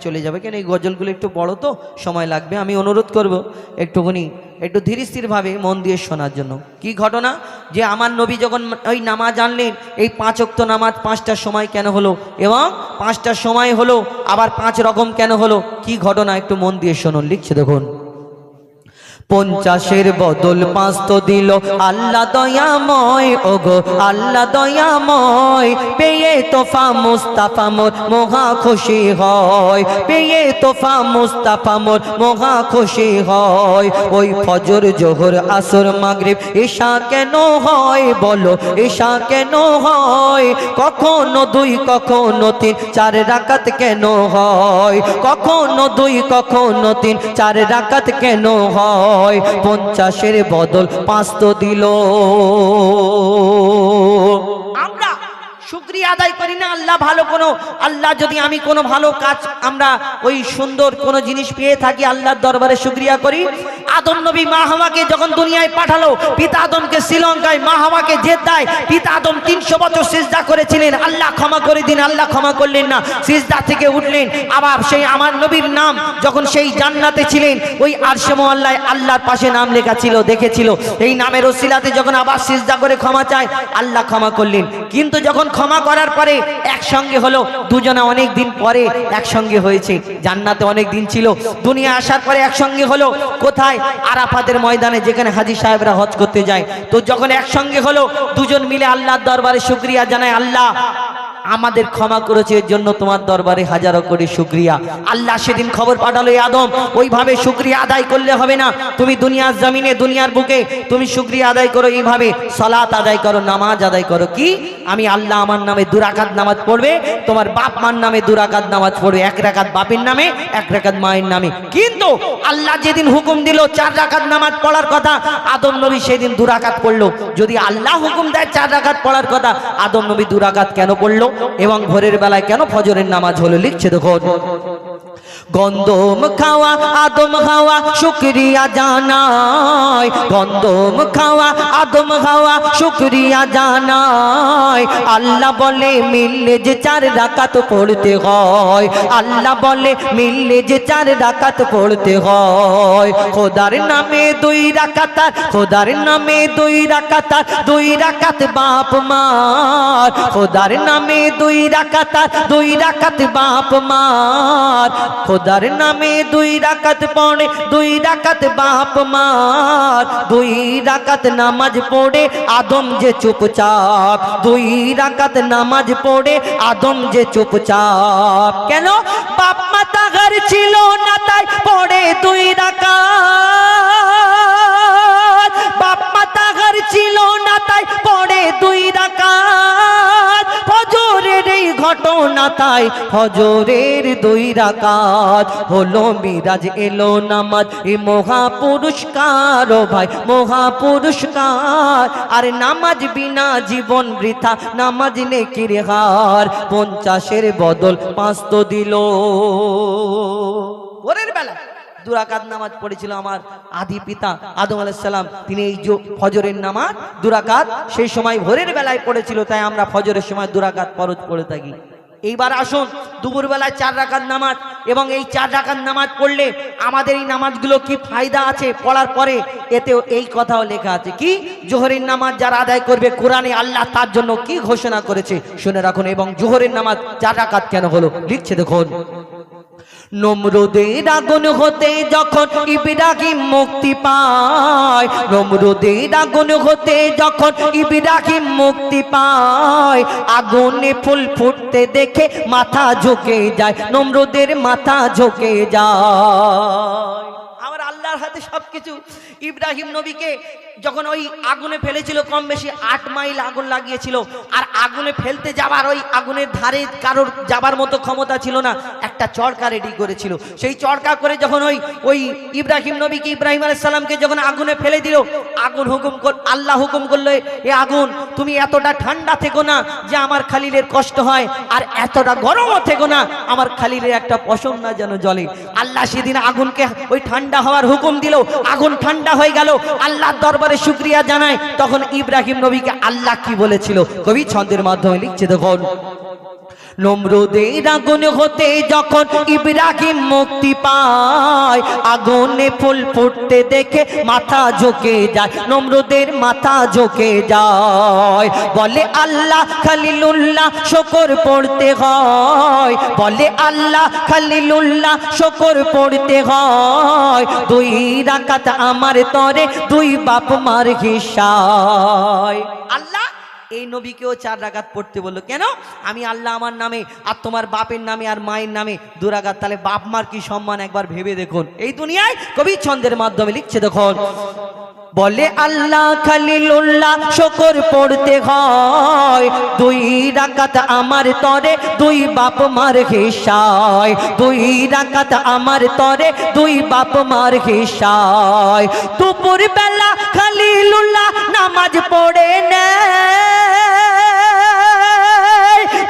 চলে যাবে। কেন? এই গজলগুলো একটু বড় তো, সময় লাগবে। আমি অনুরোধ করব একটুখানি, একটু ধীরস্থিরভাবে মন দিয়ে শোনার জন্য। কি ঘটনা? যে আমার নবী যখন ওই নামাজ আনলেন, এই পাঁচ অক্ত নামাজ পাঁচটার সময় কেন হলো? এবং পাঁচটার সময় হলো, আবার পাঁচ রকম কেন হলো? কি ঘটনা? একটু মন দিয়ে শোনুন, লিখছে দেখুন। পঞ্চাশের বদল পাঁচ তো দিল। আল্লাহ দয়াময়, ওগো, আল্লাহ দয়াময়। পেয়ে তোফা মুস্তাফা মোর, মহা খুশি হয়। পেয়ে তোফা মুস্তাফা মোর, মহা খুশি হয়। ওই ফজর, জোহর, আসর, মাগরিব, ঈশা কেন হয় বলো? ঈশা কেন হয়? কখনো দুই, কখনো তিন, চার রাকাত কেন হয়? কখনো দুই, কখনো তিন, চার রাকাত কেন হয়? পঞ্চাশের বদল পাঁচ তো দিল। শুক্রিয়া আদায় করি না, আল্লাহ ভালো কোনো, আল্লাহ যদি আমি কোনো ভালো কাজ, আমরা ওই সুন্দর কোনো জিনিস পেয়ে থাকি, আল্লাহর দরবারে শুক্রিয়া করি। আদম নবী মা হাওয়াকে যখন দুনিয়ায় পাঠালো, পিতা আদমকে শ্রীলঙ্কায়, মা হাওয়াকে জেদ্দায়, পিতা আদম তিনশো বছর সিজদা করেছিলেন। আল্লাহ ক্ষমা করে দিন, আল্লাহ ক্ষমা করলেন না, সিজদা থেকে উঠলেন। আবার সেই আমার নবীর নাম যখন সেই জান্নাতে ছিলেন, ওই আরশেমো আল্লাহ আল্লাহর পাশে নাম লেখা ছিল, দেখেছিল। এই নামের ওসিলাতে যখন আবার সিজদা করে ক্ষমা চায়, আল্লাহ ক্ষমা করলেন। কিন্তু যখন ক্ষমা করার পরে একসঙ্গে হলো, দুজনে অনেক দিন পরে একসঙ্গে হয়েছে। জান্নাতে অনেক দিন ছিল। দুনিয়া আসার পরে একসঙ্গে হলো, কোথায়? আরাফাতের ময়দানে যেখানে হাজি সাহেবরা হজ করতে যায়। তো যখন একসঙ্গে হলো, দুজন মিলে আল্লাহর দরবারে শুক্রিয়া জানায়, আল্লাহ আমাদের ক্ষমা করেছে, এর জন্য তোমার দরবারে হাজারো কোটি শুক্রিয়া। আল্লাহ সেদিন খবর পাঠালো আদম, ওইভাবে শুক্রিয়া আদায় করলে হবে না। তুমি দুনিয়ার জমিনে, দুনিয়ার বুকে, তুমি শুক্রিয়া আদায় করো এইভাবে। সলাত আদায় করো, নামাজ আদায় করো, কি? আমি আল্লাহ আমার নামে দুরাকাত নামাজ পড়বে, তোমার বাপ মার নামে দুরাকাত নামাজ পড়বে, এক রাকাত বাপের নামে, এক রাকাত মায়ের নামে। কিন্তু আল্লাহ যেদিন হুকুম দিল, চার রাকাত নামাজ পড়ার কথা, আদম নবী সেদিন দুরাকাত পড়ল। যদি আল্লাহ হুকুম দেয় চার রাকাত পড়ার কথা, আদম নবী দুরাকাত কেন পড়ল? এবং ভোরের বেলায় কেন ফজরের নামাজ হলো লিখছে দেখুন। গন্দম খাওয়া, আদম খাওয়া, শুক্রিয়া জানাই। গন্দম খাওয়া, আদম খাওয়া, শুক্রিয়া জানাই। আল্লাহ বলে, মিললে যে চার ডাকাত পড়তে হয়। আল্লাহ বলে, মিললে যে চার ডাকাত পড়তে হয়। খোদার নামে দুই রাকাতার খোদার নামে দুই রাকাতার দুই রাকাত বাপ মার। খোদার নামে দুই রাকাতার দুই রাকাত বাপ মার। খোদার নামে দুই রাকাত পড়ে, দুই রাকাত বাপ মার, দুই রাকাত নামাজ পড়ে, আদম যে চুপচাপ, দুই রাকাত নামাজ পড়ে, আদম যে চুপচাপ। কেন? বাপ মাতা ঘর ছিল না তাই পড়ে দুই রাকাত। বাপ মাতা ঘর ছিল না তাই পড়ে দুই ঘটনা তাই হজরের দুই রাকাত। হলো মিরাজ, এলো নামাজ। এ মহা পুরস্কার ভাই মহা পুরস্কার আর নামাজ বিনা জীবন বৃথা, নামাজ নেকির হার। পঞ্চাশের বদল পাঁচ তো দিল। ভোরের বেলা। দুরাকাত নামাজ পড়েছিল আমার আদি পিতা আদম আলাইসাল্লাম তিনি এই ফজরের নামাজ, দুরাকাত সেই সময় ভোরের বেলায় পড়েছিল, তাই আমরা ফজরের সময় দুরাকাত ফরজ পড়ে থাকি। এইবার আসুন দুপুর বেলায় চার রাকাত নামাজ এবং এই চার রাকাত নামাজ পড়লে আমাদের এই নামাজগুলো কি ফায়দা আছে পড়ার পরে? এতেও এই কথাও লেখা আছে। কি? জোহরের নামাজ যারা আদায় করবে কোরআনে আল্লাহ তার জন্য কি ঘোষণা করেছে? শুনে রাখুন এবং জোহরের নামাজ চার রাকাত কেন হলো? লিখছে দেখুন। নমরুদের আগুন হতে যখন ইব্রাহিম মুক্তি পায়, নমরুদের আগুন হতে যখন ইব্রাহিম মুক্তি পায়, আগুনে ফুল ফুটতে দেখে মাথা ঝুঁকে যায়, নমরুদের মাথা ঝুঁকে যায়। আমার আল্লাহর হাতে সবকিছু। ইব্রাহিম নবীকে যখন ওই আগুনে ফেলেছিল, কম বেশি আট মাইল আগুন লাগিয়েছিল। আর আগুনে ফেলতে যাবার ওই আগুনের ধারে কারোর যাবার মতো ক্ষমতা ছিল না, একটা চরকা রেডি করেছিল। সেই চরকা করে যখন ওই ওই ইব্রাহিম নবীকে, ইব্রাহিম আলাইসাল্লামকে যখন আগুনে ফেলে দিল, আগুন হুকুম আল্লাহ হুকুম করল, এ আগুন, তুমি এতটা ঠান্ডা থেকো না যে আমার খালিলের কষ্ট হয়, আর এতটা গরমও থেকো না, আমার খালিলের একটা পশম না যেন জলে আল্লাহ সেদিন আগুনকে, ওই ঠান্ডা হওয়ার হুকুম দিল, আগুন ঠান্ডা হয়ে গেল। আল্লাহর দরবারে শুক্রিয়া জানায় তখন ইব্রাহিম নবীকে আল্লাহ কি বলেছিল? কবি ছন্দের মাধ্যমে লিখছে দেখুন। নমরুদের আগুন হতে যখন ইব্রাহিম মুক্তি পায়, আগুনে ফুল ফুটতে দেখে মাথা ঝুঁকে যায়, নমরুদের মাথা ঝুঁকে যায়। বলে আল্লাহ খালিলুল্লাহ, শকর পড়তে হয়। বলে আল্লাহ খালিলুল্লাহ, শকর পড়তে হয়। দুই রাকাত আমার তরে, দুই বাপ মার হিসায়। আল্লাহ এই নবীকেও চার রাগাত পড়তে বলল, কেন? আমি আল্লাহ আমার নামে আর তোমার বাপের নামে আর মায়ের নামে দু রাগাত তাহলে বাপ মার কি সম্মান একবার ভেবে দেখুন। এই দুনিয়ায় কবি ছন্দের মাধ্যমে লিখছে, দেখুন। বলে, আল্লাহ খালিলুল্লাহ, শকর পড়তে হয়। দুই রাকাত আমার তরে, দুই বাপ মার হিসায়। দুই রাকাত আমার তরে, দুই বাপ মার হিসায়। দুপুর বেলা খালিলুল্লাহ নামাজ পড়ে নেয়।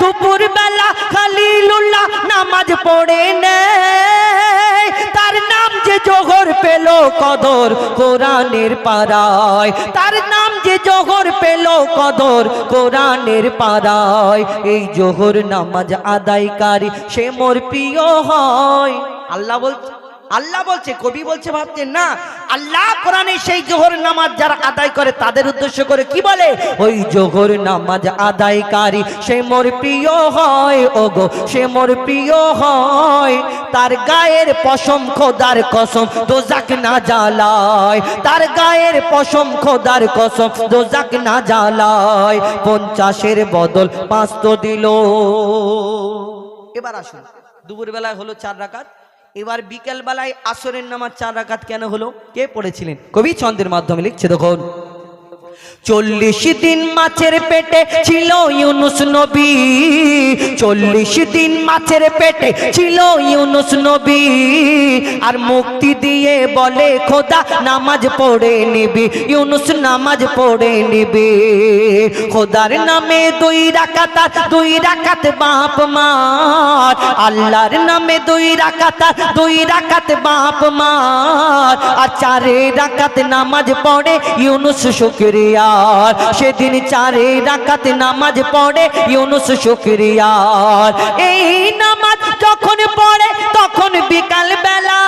দুপুর বেলা খালিলুল্লাহ নামাজ পড়ে নেয় তার নাম যে জোহর পেল কদর কোরআনের পাড়ায়। তার নাম যে জোহর পেল কদর কোরআনের পাড়ায়। এই জোহর নামাজ আদায়কারী সে মোর প্রিয় হয়। আল্লাহ বলছে আল্লাহ বলছে, কবি বলছে ভাবছেন না, আল্লাহ কোরআনে সেই জোহর নামাজ যারা আদায় করে, তাদের উদ্দেশ্য করে কি বলে? ওই জোহর নামাজ আদায়কারী, সে মোর প্রিয় হয়, ওগো, সে মোর প্রিয় হয়। তার গায়ের পশম খোদার কসম, দোজাক না জ্বালায়। তার গায়ের পশম খোদার কসম, দোজাক না জ্বালায়। পঞ্চাশের বদল পাঁচ তো দিল। এবার আসুন দুপুর বেলায় হলো চার রাকাত। এবার বিকেলবেলায় আসরের নামাজ চার রাকাত কেন হলো? কে পড়েছিলেন? কবি চন্দ্রের মাধ্যমে লিখছে, দেখুন। চল্লিশ দিন মাছের পেটে ছিল ইউনুস নবী। চল্লিশ দিন মাছের পেটে ছিল ইউনুস নবী। আর মুক্তি দিয়ে বলে, খোদা, নামাজ পড়ে নিবি। ইউনুস, নামাজ পড়ে নিবি। খোদার নামে দুই রাকাত দুই রাকাত বাপ মার। আল্লাহর নামে দুই রাকাত দুই রাকাত বাপ মার। আর চারে রাকাত নামাজ পড়ে ইউনুস শুক্রিয়ার। সেদিন চারে রাকাত নামাজ পড়ে ইউনুস শুক্রিয়ার। এই নামাজ যখন পড়ে, তখন বিকাল বেলা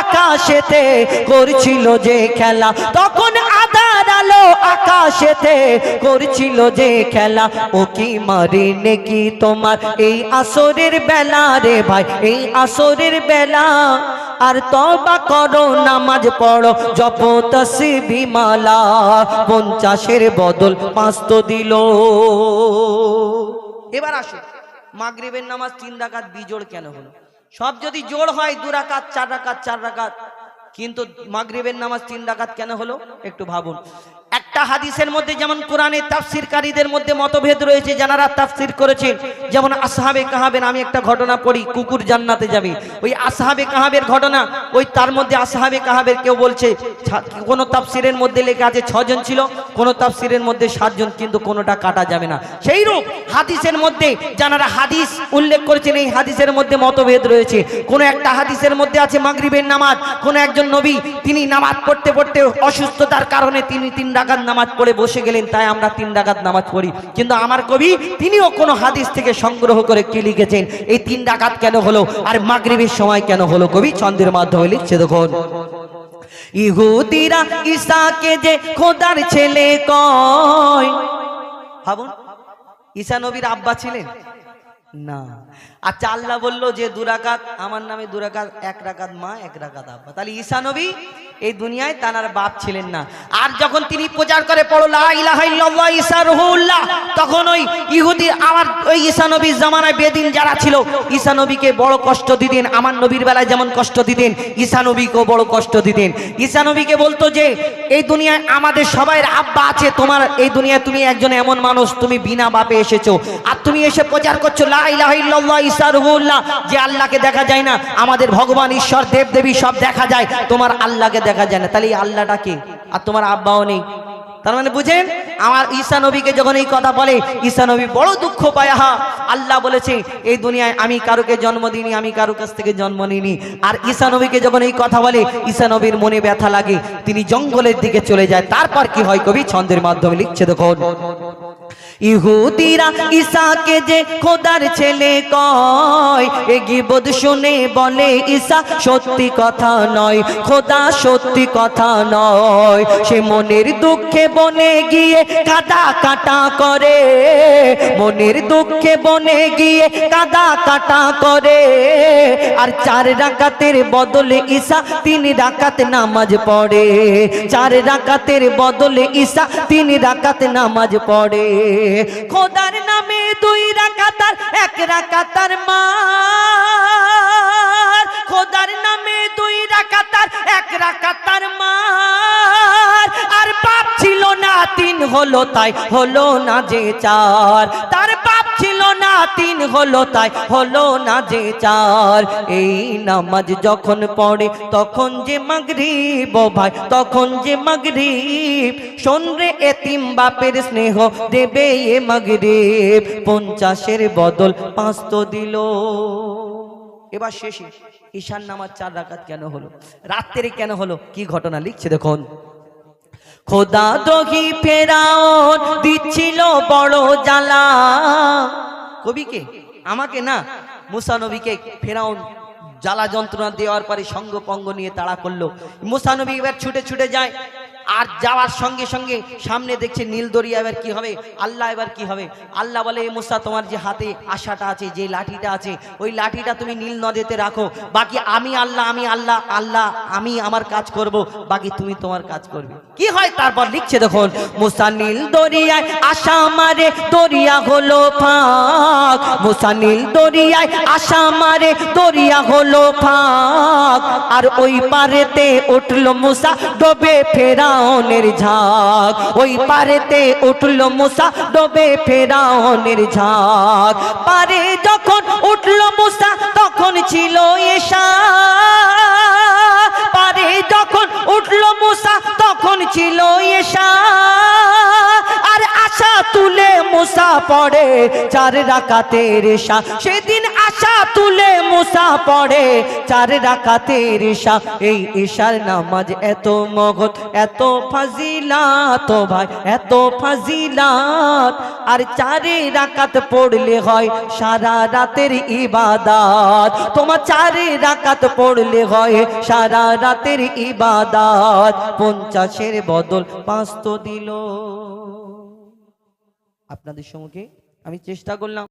আকাশেতে করছিল যে খেলা। তখন আধার আলো আকাশেতে করছিল যে খেলা। ও কি মারি নেকি তোমার? এই আসরের বেলা রে ভাই, এই আসরের বেলা আর তবা করো, নামাজ পড়ো। জপ তসবি মালা, পঞ্চাশের বদল পাঁচ তো দিল। এবার আসুন মাগরিবের নামাজ তিন রাকাত বিজোড় কেন হলো? সব যদি জোড় হয় দু রাকাত, চার রাকাত চার রাকাত, কিন্তু মাগরিবের নামাজ তিন রাকাত কেন হলো? একটু ভাবুন। একটা হাদিসের মধ্যে, যেমন কোরআনের তাফসিরকারীদের মধ্যে মতভেদ রয়েছে যারা তাফসির করেছেন। যেমন আসহাবে কাহাবের, আমি একটা ঘটনা পড়ি, কুকুর জান্নাতে যাবে। ওই আসহাবে কাহাবের ঘটনা, ওই তার মধ্যে আসহাবে কাহাবের কেউ বলছে কোনো তাফসিরের মধ্যে লেখা আছে ছজন ছিল, কোনো তাফসিরের মধ্যে সাতজন, কিন্তু কোনোটা কাটা যাবে না। সেই রূপ হাদিসের মধ্যে যারা হাদিস উল্লেখ করেছেন, এই হাদিসের মধ্যে মতভেদ রয়েছে। কোনো একটা হাদিসের মধ্যে আছে মাগরিবের নামাজ, কোনো একজন নবী, তিনি নামাজ পড়তে পড়তে অসুস্থতার কারণে তিনি তিন ডাকাত নামাজ পড়ে বসে গেলেন, তাই আমরা তিন ডাকাত নামাজ পড়ি। কিন্তু আমার কবি, তিনিও কোনো হাদিস থেকে সংগ্রহ করে কি লিখেছেন? এই তিন ডাকাত কেন হলো? আর মাগরিবের সময় কেন হলো? কবি চন্দ্রের মাধ্যমে লিখছে, দেখুন। ইহুদিরা ঈসাকে যে খোদার ছেলে কয়। ভাবুন ঈসা নবীর আব্বা ছিলেন? না। আচ্ছা আল্লাহ বলল যে দুরাকাত, আমার নামে দুরাকাত, এক রাকাত মা, এক রাকাত আব্বা। তাহলে ঈসা নবী এই দুনিয়ায় তার বাপ ছিলেন না। আর যখন তিনি প্রচার করে পড়ো, লা ইলাহা ইল্লাল্লাহ ঈসা রুহুল্লাহ তখন ওই ইহুদি আমার, ওই ঈসা নবীর জামানায় বেদিন যারা ছিল ঈসা নবীকে বড় কষ্ট দিতেন, আমার নবীর বেলায় যেমন কষ্ট দিতেন ঈসা নবীকেও বড় কষ্ট দিতেন। ঈসা নবীকে বলতো যে, এই দুনিয়ায় আমাদের সবাই আব্বা আছে, তোমার, এই দুনিয়ায় তুমি একজন এমন মানুষ, তুমি বিনা বাপে এসেছ। আর তুমি এসে প্রচার করছ, লা ইলাহা ইল্লাল্লাহ ঈসা রুহুল্লাহ যে আল্লাহকে দেখা যায় না, আমাদের ভগবান, ঈশ্বর দেব দেবী সব দেখা যায়, তোমার আল্লাহকে দেখা যায় না। তাহলে এই আল্লাহটা কে? আর তোমার আব্বাও নেই। তার মানে বুঝেন, আমার ঈসা নবীকে যখন এই কথা বলে, ঈসা নবী বড় দুঃখ পায় হা আল্লাহ বলেছে, এই দুনিয়ায় আমি কারোকে জন্ম দিইনি, আমি কারও কাছ থেকে জন্ম নিইনি। আর ঈসা নবীকে যখন এই কথা বলে, ঈসা নবীর মনে ব্যথা লাগে। তিনি জঙ্গলের দিকে চলে যায়। তারপর কি হয় কবি? ছন্দের মাধ্যমে লিখছে দেখুন। ইহুদিরা ঈসাকে যে খোদার ছেলে কয়, এ গিবদ শুনে বলে ঈসা সত্যি কথা নয়, খোদা সত্যি কথা নয়। সে মনের দুঃখে বনে গিয়ে কাদা কাটা করে, মনের দুঃখে বনে গিয়ে কাদা কাটা করে। আর চার রাকাতের বদলে ঈসা তিন রাকাত নামাজ পড়ে। চার রাকাতের বদলে ঈসা তিন রাকাত নামাজ পড়ে। খোদার নামে দুই রাকাতার, এক রাকাতার মা খোদার নামে দুই রাকাতার, এক রাকাতার মার। আর বাপ ছিল না, তিন হলো তাই হলো না যে চার। তার বাপ ছিল না তিন, হলো তাই, হলো না যে চার। এই নামাজ যখন পড়ে, তখন যে মাগরিব ভাই, তখন যে মাগরিব। সন্রে এতিম বাপের স্নেহ, দেবে এ মাগরিব। পঞ্চাশের বদল পাঁচ তো দিল। এবার শেষে ঈশান নামাজ চার রাকাত কেন হলো? রাত্রে কেন হলো? কি ঘটনা? লিখছে দেখুন। খোদা দহি ফেরাও দিচ্ছিল বড় জ্বালা। কবিকে? আমাকে না, মুসা নবীকে ফেরাউন জ্বালা যন্ত্রণা দেওয়ার পরে সঙ্গ পঙ্গ নিয়ে তাড়া করল। মুসানবী এবার ছুটে ছুটে যায়। আর যাওয়ার সঙ্গে সঙ্গে সামনে দেখছে নীল দরিয়া এবার কি হবে? আল্লাহ এবার কি হবে? আল্লাহ বলে, এ মুসা, তোমার যে হাতে আশাটা আছে, যে লাঠিটা আছে, ওই লাঠিটা তুমি নীল নদেতে রাখো। বাকি আমি আল্লাহ আমি আল্লাহ আল্লাহ, আমি আমার কাজ করব। বাকি তুমি তোমার কাজ করবে। কি হয় তারপর? লিখছে দেখুন, মুসা নীল দরিয়ায় আশা মারে দরিয়া হলো ফাঁক। মুসা নীল দরিয়ায় আশা মারে দরিয়া হলো ফাঁক। আর ওই পারেতে উঠল মুসা, ডোবে ফেরাউনের ঝাঁক। ওই পারেতে উঠল মুসা, ডোবে ফেরাউনের ঝাঁক। পারে যখন উঠল মুসা, তখন ছিল এশা পড়ে চার রাকাতের এশা সেদিন আশা তুলে মুসা পড়ে চার রাকাতের এশা এই এশার নামাজ এত মগত এত ফাজিলাত ভাই, এত ফাজিলাত। আর চারে রাকাত পড়লে হয় সারা রাতের ইবাদাত। তোমার চারে রাকাত পড়লে হয় সারা রাতের ইবাদাত। পঞ্চাশের বদল পাঁচ তো দিল। আপনাদের সঙ্গে আমি চেষ্টা করলাম।